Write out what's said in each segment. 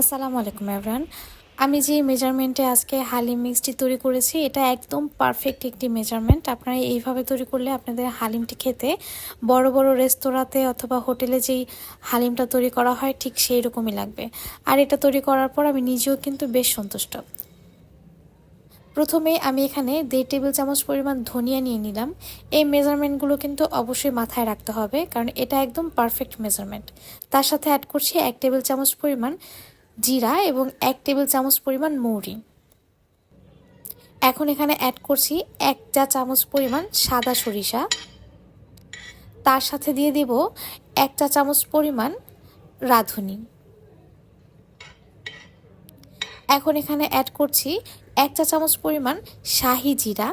আসসালামু আলাইকুম এভরান আমি যে মেজারমেন্টে আজকে হালিম মিক্সটি তৈরি করেছি, এটা একদম পারফেক্ট একটি মেজারমেন্ট আপনারা এইভাবে তৈরি করলে আপনাদের হালিমটি খেতে বড় বড় রেস্তোরাঁতে অথবা হোটেলে যেই হালিমটা তৈরি করা হয়, ঠিক সেই রকমই লাগবে। আর এটা তৈরি করার পর আমি নিজেও কিন্তু বেশ সন্তুষ্ট। প্রথমে আমি এখানে দেড় টেবিল চামচ পরিমাণ ধনিয়া নিয়ে নিলাম। এই মেজারমেন্টগুলো কিন্তু অবশ্যই মাথায় রাখতে হবে, কারণ এটা একদম পারফেক্ট মেজারমেন্ট তার সাথে অ্যাড করছি এক টেবিল চামচ পরিমাণ জিরা এবং এক টেবিল চামচ পরিমাণ মৌরি। এখন এখানে অ্যাড করছি এক চা চামচ পরিমাণ সাদা সরিষা। তার সাথে দিয়ে দেব এক চা চামচ পরিমাণ রাঁধুনি। এখন এখানে অ্যাড করছি এক চা চামচ পরিমাণ শাহি জিরা।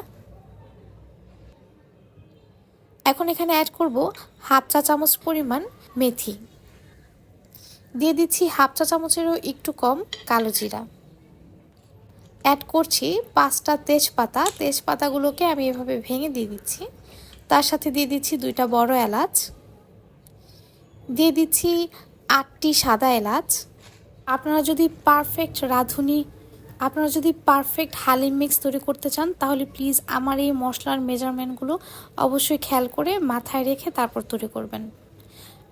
এখন এখানে অ্যাড করব হাফ চা চামচ পরিমাণ মেথি। দিয়ে দিচ্ছি হাফ চা চামচেরও একটু কম কালো জিরা। অ্যাড করছি পাঁচটা তেজপাতা। তেজপাতাগুলোকে আমি এভাবে ভেঙে দিয়ে দিচ্ছি। তার সাথে দিয়ে দিচ্ছি দুইটা বড় এলাচ। দিয়ে দিচ্ছি আটটি সাদা এলাচ। আপনারা যদি পারফেক্ট রাঁধুনি, আপনারা যদি পারফেক্ট হালিম মিক্স তৈরি করতে চান, তাহলে প্লিজ আমার এই মশলার মেজারমেন্টগুলো অবশ্যই খেয়াল করে মাথায় রেখে তারপর তৈরি করবেন।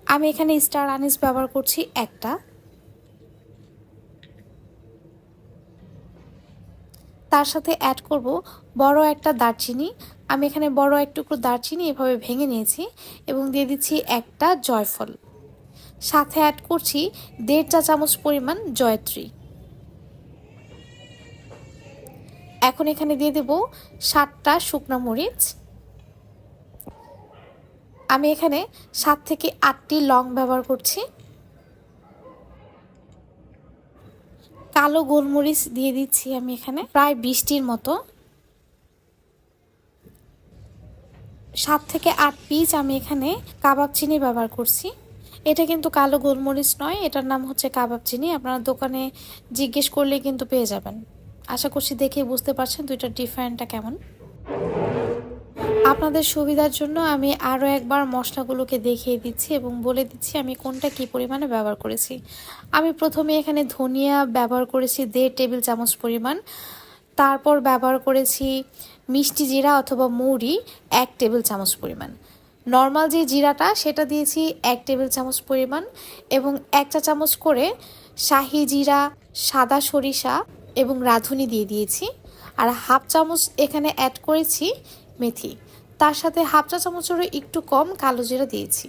আমি এখানে স্টার আনিস ব্যবহার করছি একটা। তার সাথে অ্যাড করব বড় একটা দারচিনি। আমি এখানে বড় এক টুকরো দারচিনি এভাবে ভেঙে নিয়েছি এবং দিয়ে দিচ্ছি একটা জয়ফল। সাথে অ্যাড করছি দেড় চা চামচ পরিমাণ জয়ত্রী। এখন এখানে দিয়ে দেব সাতটা শুকনা মরিচ। আমি এখানে সাত থেকে আটটি লং ব্যবহার করছি। কালো গোলমরিচ দিয়ে দিচ্ছি আমি এখানে, প্রায় বিশটির মতো। সাত থেকে আট পিস আমি এখানে কাবাব চিনি ব্যবহার করছি। এটা কিন্তু কালো গোলমরিচ নয়, এটার নাম হচ্ছে কাবাব চিনি। আপনারা দোকানে জিজ্ঞেস করলে কিন্তু পেয়ে যাবেন। আশা করছি দেখে বুঝতে পারছেন দুইটার ডিফারেন্টটা কেমন। আপনাদের সুবিধার জন্য আমি আরও একবার মশলাগুলোকে দেখিয়ে দিচ্ছি এবং বলে দিচ্ছি আমি কোনটা কি পরিমাণে ব্যবহার করেছি। আমি প্রথমে এখানে ধনিয়া ব্যবহার করেছি দেড় টেবিল চামচ পরিমাণ। তারপর ব্যবহার করেছি মিষ্টি জিরা অথবা মৌরি এক টেবিল চামচ পরিমাণ। নর্মাল যে জিরাটা, সেটা দিয়েছি এক টেবিল চামচ পরিমাণ এবং এক চা চামচ করে শাহি জিরা, সাদা সরিষা এবং রাঁধুনি দিয়ে দিয়েছি। আর হাফ চামচ এখানে অ্যাড করেছি মেথি। তার সাথে হাফ চা চামচেরও একটু কম কালো জিরা দিয়েছি।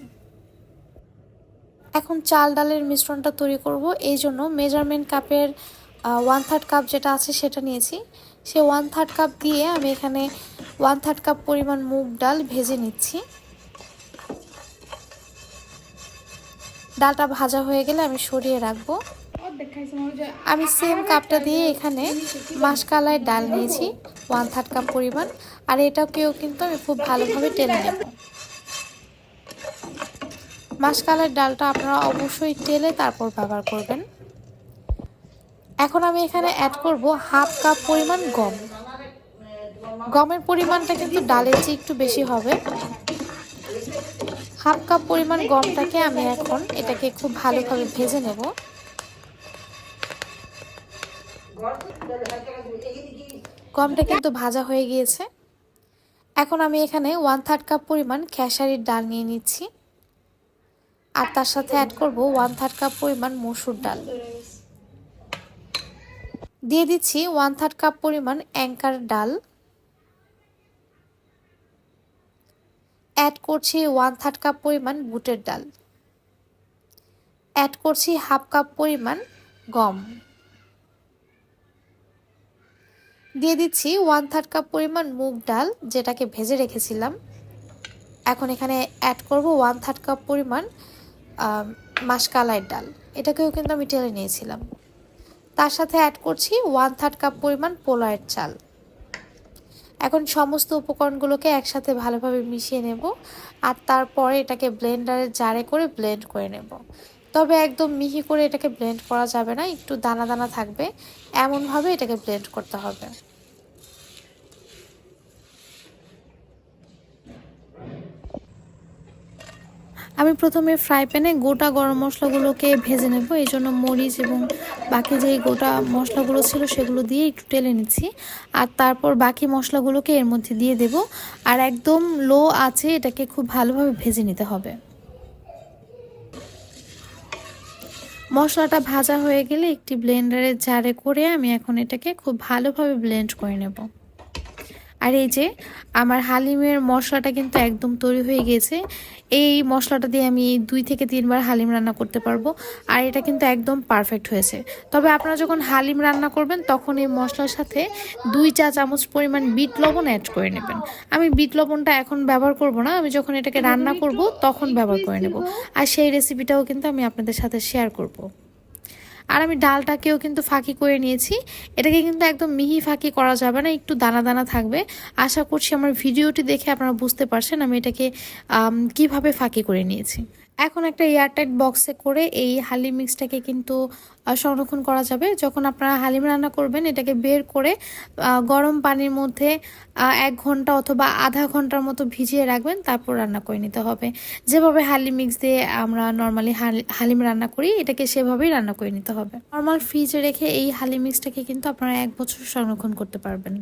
এখন চাল ডালের মিশ্রণটা তৈরি করব। এই জন্য মেজারমেন্ট কাপের ওয়ান থার্ড কাপ যেটা আছে সেটা নিয়েছি। সে ওয়ান থার্ড কাপ দিয়ে আমি এখানে ওয়ান থার্ড কাপ পরিমাণ মুগ ডাল ভেজে নিচ্ছি। ডালটা ভাজা হয়ে গেলে আমি সরিয়ে রাখব। আমি সেম কাপটা দিয়ে এখানে মাসকালাই ডাল নিয়েছি ওয়ান থার্ড কাপ পরিমাণ। আর এটাকেও কিন্তু আমি খুব ভালোভাবে টেলে নেব। মাসকালের ডালটা আপনারা অবশ্যই টেলে তারপর ব্যবহার করবেন। এখন আমি এখানে অ্যাড করব হাফ কাপ পরিমাণ গম। গমের পরিমাণটা কিন্তু ডালের চেয়ে একটু বেশি হবে। হাফ কাপ পরিমাণ গমটাকে আমি এখন এটাকে খুব ভালোভাবে ভেজে নেব। গমটা কিন্তু ভাজা হয়ে গিয়েছে। এখন আমি এখানে ওয়ান থার্ড কাপ পরিমাণ খেসারির ডাল নিয়ে নিচ্ছি। আর তার সাথে অ্যাড করব ওয়ান থার্ড কাপ পরিমাণ মসুর ডাল। দিয়ে দিচ্ছি ওয়ান থার্ড কাপ পরিমাণ অ্যাঙ্কার ডাল। অ্যাড করছি ওয়ান থার্ড কাপ পরিমাণ বুটের ডাল। অ্যাড করছি হাফ কাপ পরিমাণ গম। দিয়ে দিচ্ছি ওয়ান থার্ড কাপ পরিমাণ মুগ ডাল, যেটাকে ভেজে রেখেছিলাম। এখন এখানে অ্যাড করব ওয়ান থার্ড কাপ পরিমাণ মাসকালাইয়ের ডাল। এটাকেও কিন্তু আমি টেলে নিয়েছিলাম। তার সাথে অ্যাড করছি ওয়ান থার্ড কাপ পরিমাণ পোলায়ের চাল। এখন সমস্ত উপকরণগুলোকে একসাথে ভালোভাবে মিশিয়ে নেব, আর তারপরে এটাকে ব্লেন্ডারের জারে করে ব্লেন্ড করে নেব। তবে একদম মিহি করে এটাকে ব্লেন্ড করা যাবে না, একটু দানা দানা থাকবে। এমনভাবে এটাকে ব্লেন্ড করতে হবে। আমি প্রথমে ফ্রাই প্যানে গোটা গরম মশলাগুলোকে ভেজে নেব, এই জন্য মরিচ এবং বাকি যে গোটা মশলাগুলো ছিল সেগুলো দিয়ে একটু টেলে নিচ্ছি। আর তারপর বাকি মশলাগুলোকে এর মধ্যে দিয়ে দেব। আর একদম লো আছে এটাকে খুব ভালোভাবে ভেজে নিতে হবে। মশলাটা ভাজা হয়ে গেলে একটি ব্লেন্ডারের জারে করে আমি এখন এটাকে খুব ভালোভাবে ব্লেন্ড করে নেব। আর এই যে আমার হালিমের মশলাটা কিন্তু একদম তৈরি হয়ে গেছে। এই মশলাটা দিয়ে আমি দুই থেকে তিনবার হালিম রান্না করতে পারব। আর এটা কিন্তু একদম পারফেক্ট হয়েছে। তবে আপনারা যখন হালিম রান্না করবেন, তখন এই মশলার সাথে দুই চা চামচ পরিমাণ বিট লবণ অ্যাড করে নেবেন। আমি বিট লবণটা এখন ব্যবহার করব না। আমি যখন এটাকে রান্না করব, তখন ব্যবহার করে নেব। আর সেই রেসিপিটাও কিন্তু আমি আপনাদের সাথে শেয়ার করব। আর আমি ডালটাকেও কিন্তু ফাঁকি করে নিয়েছি। এটাকে কিন্তু একদম মিহি ফাঁকি করা যাবে না, একটু দানা দানা থাকবে। আশা করছি আমার ভিডিওটি দেখে আপনারা বুঝতে পারছেন আমি এটাকে কীভাবে ফাঁকি করে নিয়েছি। এখন একটা এয়ারটাইট বক্সে করে এই হালিম মিক্সটাকে কিন্তু সংরক্ষণ করা যাবে। যখন আপনারা হালিম রান্না করবেন, এটাকে বের করে গরম পানির মধ্যে এক ঘণ্টা অথবা আধা ঘণ্টার মতো ভিজিয়ে রাখবেন, তারপর রান্না করে নিতে হবে। যেভাবে হালিম মিক্স দিয়ে আমরা নর্মালি হালিম রান্না করি, এটাকে সেভাবেই রান্না করে নিতে হবে। নর্মাল ফ্রিজে রেখে এই হালিম মিক্সটাকে কিন্তু আপনারা এক বছর সংরক্ষণ করতে পারবেন।